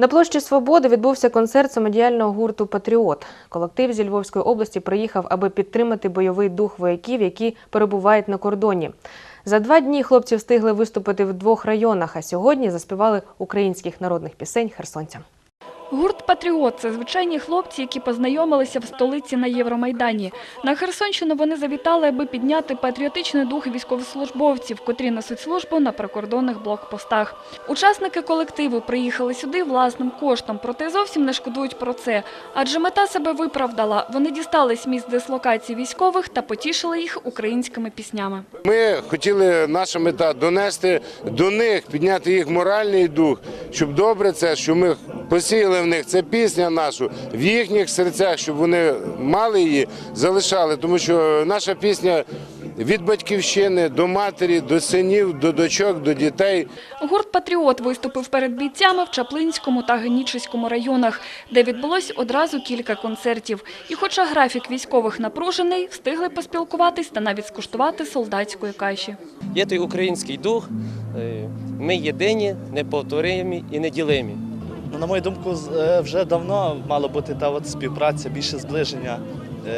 На площі Свободи відбувся концерт самодіяльного гурту Патріот. Колектив зі Львовської області приїхав, аби підтримати бойовий дух вояків, які перебувають на кордоні. За два дні хлопці встигли виступити в двох районах, а сьогодні заспівали українських народних пісень херсонцям. Гурт Патріот це звичайні хлопці, які познайомилися в столиці на Євромайдані. На Херсонщину вони завітали, аби підняти патріотичний дух військовослужбовців, котрі несуть службу на прикордонних блокпостах. Учасники колективу приїхали сюди власним коштом, проте зовсім не шкодують про це. Адже мета себе виправдала. Вони дістались місць дислокації військових та потішили їх українськими піснями. Ми хотіли, наша мета донести до них, підняти їх моральний дух, щоб добре це, що ми посіяли в них це пісня нашу в їхніх серцях, щоб вони мали її, залишали. Тому що наша пісня від батьківщини до матері, до синів, до дочок, до дітей. Гурт Патріот виступив перед бійцями в Чаплинському та Генічеському районах, де відбулось одразу кілька концертів. І хоча графік військових напружений, встигли поспілкуватись та навіть скуштувати солдатської каші. Є той український дух. е, Ми єдині, неповторимі і неділимі. На мою думку, е, вже давно мало бути та от співпраця, більше зближення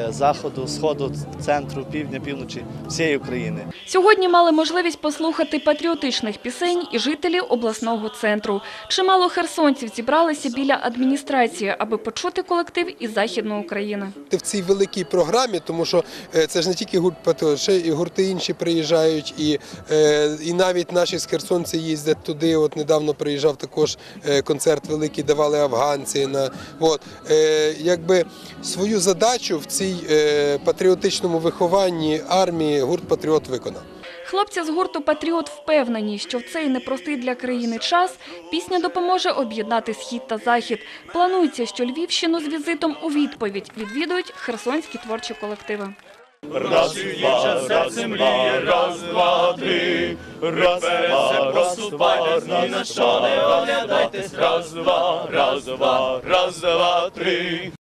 заходу, сходу, центру, півдня, півночі, всієї України. Сьогодні мали можливість послухати патріотичних пісень і жителі обласного центру. Чимало херсонців зібралися біля адміністрації, аби почути колектив із Західної України. в цій великій програмі, тому що е, це ж не тільки гурт Патріот, ще і гурти інші приїжджають, і, е, і навіть наші з Херсонці їздять туди. От недавно приїжджав також е, концерт великий, давали афганці. На от е, якби свою задачу в цій е, патріотичному вихованні армії гурт Патріот виконав. Хлопці з гурту Патріот впевнені, що в цей непростий для країни час пісня допоможе об'єднати схід та захід. Планується, що Львівщину з візитом у відповідь відвідують херсонські творчі колективи. Раз, два, раз, мріє, раз, два, три, раз, два, раз, два, ні на що не оглядайтесь, раз, два, раз, два, раз, два, три.